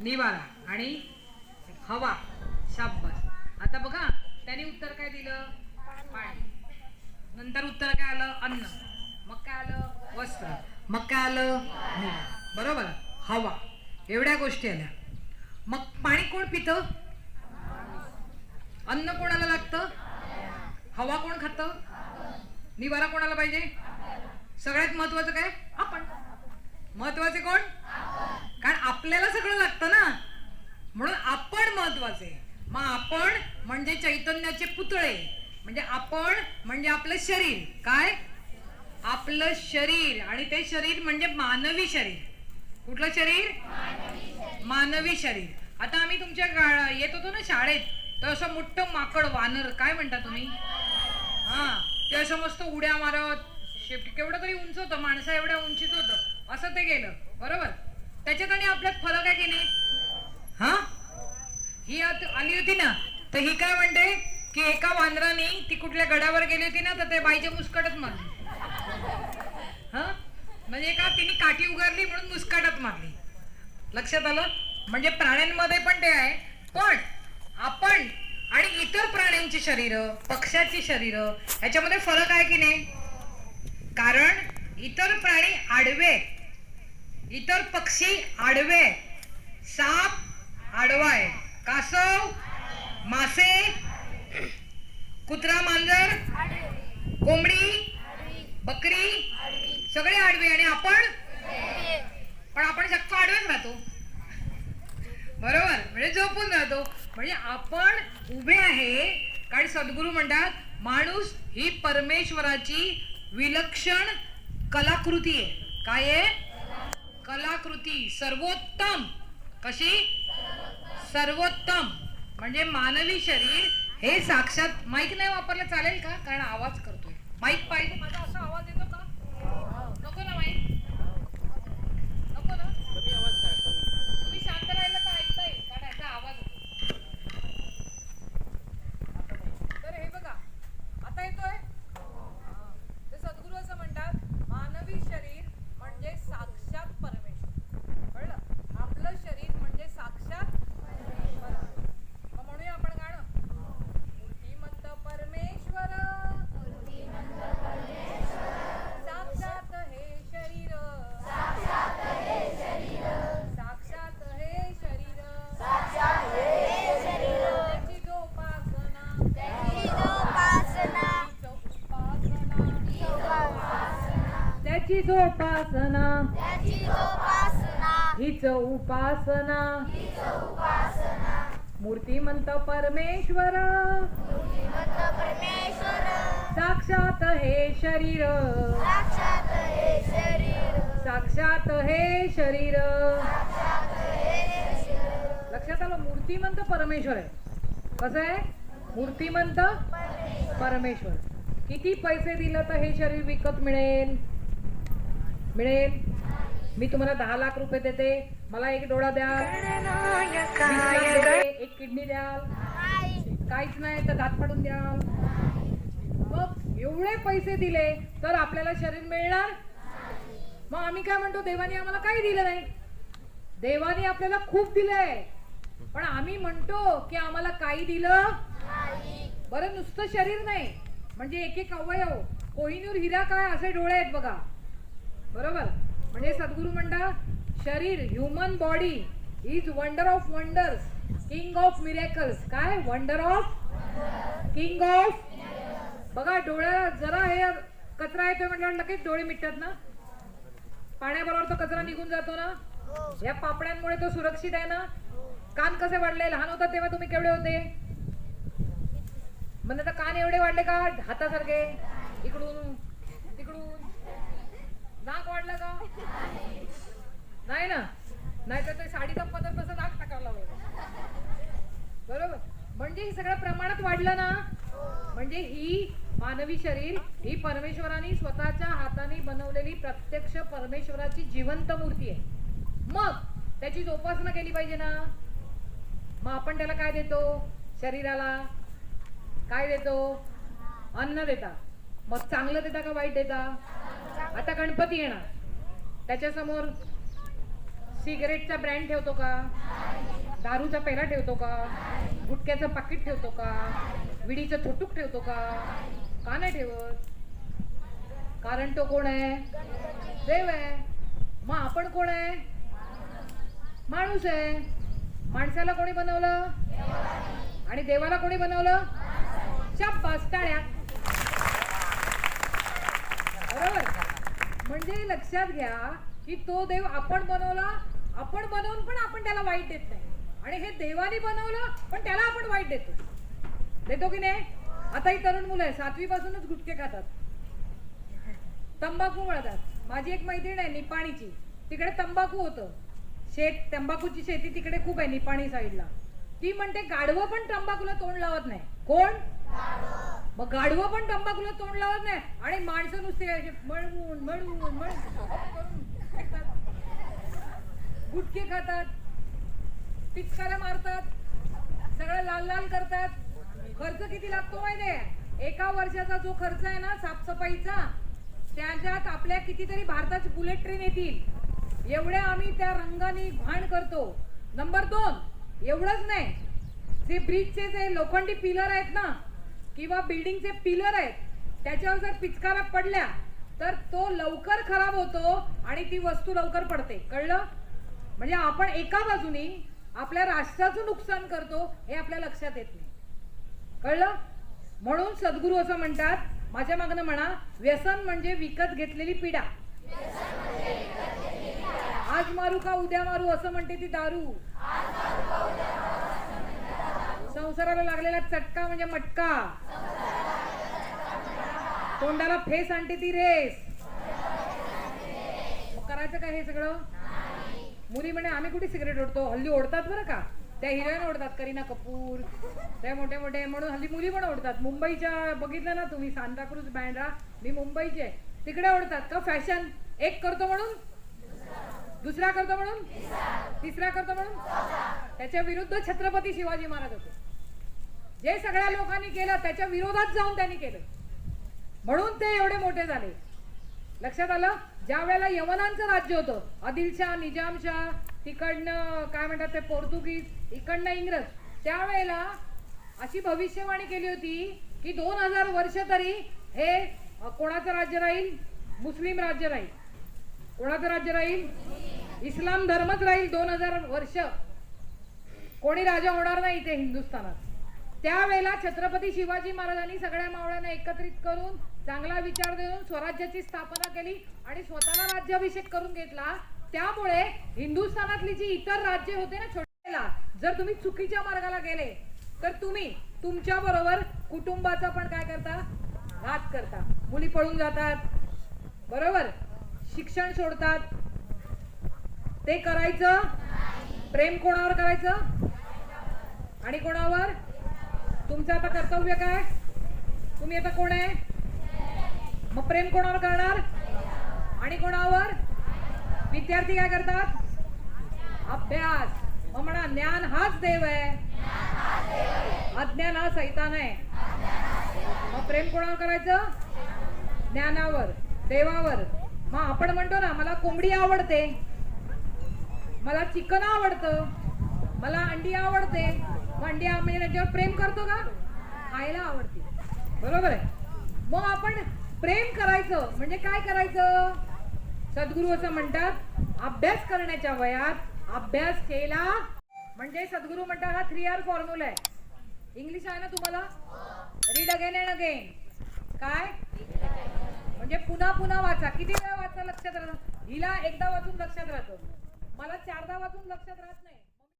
निवारा आणि हवा शाब्बास आता बघा त्याने उत्तर काय दिलं? पाणी. नंतर उत्तर काय आलं? अन्न. मग काय आलं? वस्त्र. मग काय आलं? बरोबर? हवा. एवढ्या गोष्टी आल्या. मग पाणी कोण पितं? अन्न कोणाला लागतं? हवा कोण खातं? निवारा कोणाला पाहिजे? सगळ्यात महत्वाचं काय? आपण. महत्त्वाचे कोण? कारण आपल्याला सगळं लागतं ना. म्हणून आपण महत्त्वाचे. मग आपण म्हणजे चैतन्याचे पुतळे. म्हणजे आपण म्हणजे आपलं शरीर. काय? आपलं शरीर. आणि ते शरीर म्हणजे मानवी शरीर. कुठलं शरीर? मानवी शरीर. आता आम्ही तुमच्या गा- येत होतो ना शाळेत. तर असं मोठं माकड वानर काय म्हणता तुम्ही? हा. ते असं मस्त उड्या मारत. शेपटी केवढं तरी उंच होतं. माणसा एवढ्या उंचीच होतं. असं ते गेलं. बरोबर? त्याच्यात आणि आपल्यात फरक आहे की नाही? हा? ही आली होती ना तर ही काय म्हणते? की एका वांद्राने ती कुठल्या गडावर गेली होती ना तर ते बाईच्या मुस्कटच मारली. हा? म्हणजे का तिने काठी उगारली म्हणून मुस्काटात मारली. लक्षात आलं? म्हणजे प्राण्यांमध्ये पण ते आहे. पण आपण आणि इतर प्राण्यांची शरीर पक्ष्याची शरीर ह्याच्यामध्ये फरक आहे की नाही? कारण इतर प्राणी आडवे इतर पक्षी आडवे साप आडवा आहे कासव मासे कुत्रा मांजर कोंबडी बकरी सगळे आडवे आणि आपण पण आपण चक्क आडवेच राहतो. बरोबर? म्हणजे झोपून राहतो. म्हणजे आपण उभे आहे कारण सद्गुरू म्हणतात माणूस ही परमेश्वराची विलक्षण कलाकृती आहे. काय आहे? कलाकृती सर्वोत्तम. कशी? सर्वोत्तम. म्हणजे मानवी शरीर हे साक्षात माईक नाही वापरलं चालेल का? कारण आवाज करतोय. माईक पाहिजे माझा असा आवाज येतो का नको ना माईक नको ना तुम्ही शांत राहिलं तर ऐकता येईल कारण याचा आवाज होतो तर हे बघा आता येतोय हा. ते सद्गुरू असं म्हणतात मानवी शरीर म्हणजे साक्षात परमेश्वर कळलं आपलं शरीर म्हणजे साक्षात परमेश्वर मग म्हणूया आपण गाणं मूर्तिमंत परमेश्वर साक्षात हे शरीर साक्षात हे शरीर त्याची जोपासना त्याची जोपासना. हीच उपासना. मूर्तिमंत परमेश्वर. साक्षात हे शरीर. साक्षात हे शरीर. लक्षात आलं? मूर्तिमंत परमेश्वर आहे. कसं आहे? मूर्तिमंत परमेश्वर. किती पैसे दिलं तर हे शरीर विकत मिळेल? मिळेल. मी तुम्हाला दहा लाख रुपये देते. मला एक डोळा द्या वीस लाख देते, एक किडनी द्याल. काहीच नाही तर दात फाडून द्याल. मग एवढे पैसे दिले तर आपल्याला शरीर मिळणार? मग आम्ही काय म्हणतो देवाने आम्हाला काही दिलं नाही. देवाने आपल्याला खूप दिलंय. पण आम्ही म्हणतो की आम्हाला काही दिलं बरं नुसतं शरीर नाही. म्हणजे एक एक अवयव. कोहिनूर हिरा काय असे डोळे आहेत बघा. बरोबर? म्हणजे सद्गुरू म्हणतात शरीर human body is wonder of wonders king of miracles काय? वंडर ऑफ किंग ऑफ बघा डोळ्याला जरा हे कचरा येतोय म्हटल्यावर लगेच डोळे मिटतात ना? पाण्याबरोबर तो कचरा निघून जातो ना? या पापड्यांमुळे तो सुरक्षित आहे ना? कान कसे वाढले? लहान होता तेव्हा तुम्ही केवढे होते? म्हणजे आता कान एवढे वाढले का? हातासारखे? इकडून तिकडून. नाक वाढलं का? नाही ना. नाही तर ते साडीचा पदर तसं नाक टाकायला लागलं? बरोबर. म्हणजे हे सगळ्या प्रमाणात वाढलं ना? म्हणजे ही मानवी शरीर ही परमेश्वराने स्वतःच्या हाताने बनवलेली प्रत्यक्ष परमेश्वराची जिवंत मूर्ती आहे. मग त्याची जोपासना केली पाहिजे ना? मग आपण त्याला काय देतो? शरीराला काय देतो? अन्न देता. मग चांगलं देता का वाईट देता? आता गणपती येणार. त्याच्यासमोर सिगरेटचा ब्रँड ठेवतो का? दारूचा पेला ठेवतो का? गुटक्याचं पाकिट ठेवतो का? विडीचं थोटूक ठेवतो का? का नाही ठेवत? कारण तो कोण आहे? देव आहे. मग आपण कोण आहे? माणूस आहे. माणसाला कोणी बनवलं? आणि देवाला कोणी बनवलं? शाब्बास टाळ्या. बरोबर? म्हणजे लक्षात घ्या की तो देव आपण बनवला आपण बनवून पण आपण त्याला वाईट देत नाही. आणि हे देवाने बनवलं पण त्याला आपण वाईट देतो. देतो की नाही? आता ही तरुण मुलं आहे सातवी पासूनच गुटके खातात. तंबाखू मळतात. माझी एक मैत्रीण आहे निपाणीची. तिकडे तंबाखू होतं. शेत तंबाखूची शेती तिकडे खूप आहे निपाणी साईडला. ती म्हणते गाढवं पण तंबाखूला तोंड लावत नाही. कोण? मग गाढवं पण तंबाखूला तोंड लावत नाही. आणि माणसं नुसते मळवून मळवून मळवून गुटके खातात पिचकाऱ्या मारतात सगळं लाल लाल करतात. खर्च किती लागतो माहिती एका वर्षाचा जो खर्च आहे ना साफसफाईचा त्याच्यात आपल्या कितीतरी भारताची बुलेट ट्रेन येतील. एवढ्या आम्ही त्या रंगाने घाण करतो. नंबर दोन एवढंच नाही. जे ब्रिजचे जे लोखंडी पिलर आहेत ना किंवा बिल्डिंगचे पिलर आहेत त्याच्यावर जर पिचकारा पडल्या तर तो लवकर खराब होतो आणि ती वस्तू लवकर पडते. कळलं? म्हणजे आपण एका बाजूने आपल्या राष्ट्राचं नुकसान करतो हे आपल्या लक्षात येत नाही. कळलं? म्हणून सद्गुरू असं म्हणतात माझ्या मागणं म्हणा व्यसन म्हणजे विकत घेतलेली पिढा. आज मारू का उद्या मारू असं म्हणते ती दारू. संसाराला लागलेला चटका म्हणजे मटका. तोंडाला फेस आणते ती रेस. करायचं काय हे सगळं? मुली म्हणे आम्ही कुठे सिगरेट ओढतो? हल्ली ओढतात बरं का? त्या हिरोईन ओढतात करीना कपूर. त्या मोठे मोठे म्हणून हल्ली मुली पण ओढतात. मुंबईच्या बघितलं ना तुम्ही सांताक्रूज बँड्रा मी मुंबईचे आहे. तिकडे ओढतात का फॅशन? एक करतो म्हणून? दुसरा करतो म्हणून? तिसरा करतो म्हणून? त्याच्या विरुद्ध छत्रपती शिवाजी महाराज होते. जे सगळ्या लोकांनी केलं त्याच्या विरोधात जाऊन त्यांनी केलं. म्हणून ते एवढे मोठे झाले. लक्षात आलं? ज्या वेळेला यवनांचं राज्य होतं आदिलशाह निजामशाह तिकडनं काय म्हणतात ते पोर्तुगीज इकडनं इंग्रज त्यावेळेला अशी भविष्यवाणी केली होती की दोन हजार वर्ष तरी हे कोणाचं राज्य राहील? मुस्लिम राज्य राहील. कोणाचं राज्य राहील? इस्लाम धर्मच राहील दोन हजार वर्ष. कोणी राजा होणार नाही ते हिंदुस्थानात. त्यावेळेला छत्रपती शिवाजी महाराजांनी सगळ्या मावळ्यांना एकत्रित करून चांगला विचार देऊन स्वराज्याची स्थापना केली आणि स्वतःला राज्याभिषेक करून घेतला. त्यामुळे हिंदुस्थानातली जी इतर राज्य होते ना छोट्याला जर तुम्ही चुकीच्या मार्गाला गेले तर तुम्ही तुमच्या बरोबर कुटुंबाचा पण काय करता? घात करता. मुली पळून जातात. बरोबर? शिक्षण सोडतात. ते करायचं? प्रेम कोणावर करायचं? आणि कोणावर? तुमचं आता कर्तव्य काय? तुम्ही आता कोण आहे? मग प्रेम कोणावर करणार? आणि कोणावर? विद्यार्थी काय करतात? अभ्यास. मग म्हणा ज्ञान हाच देव आहे. अज्ञान हा सैतान आहे. मग प्रेम कोणावर करायचं? ज्ञानावर देवावर. मग आपण म्हणतो ना मला कोंबडी आवडते. मला चिकन आवडतं. मला अंडी आवडते. मग आम्ही आ- त्याच्यावर प्रेम करतो का? खायला आवडते. बरोबर आहे? मग आपण प्रेम करायचं म्हणजे काय करायचं? सद्गुरू असं म्हणतात अभ्यास करण्याच्या वयात अभ्यास केला. म्हणजे सद्गुरू म्हणतात हा थ्री आर फॉर्म्युला आहे. इंग्लिश आहे ना तुम्हाला? रीड अगेन अँड अगेन काय? म्हणजे पुन्हा पुन्हा वाचा. किती वेळा वाचा लक्षात राहतं? हिला एकदा वाचून लक्षात राहतं. मला चारदा वाचून लक्षात राहत नाही.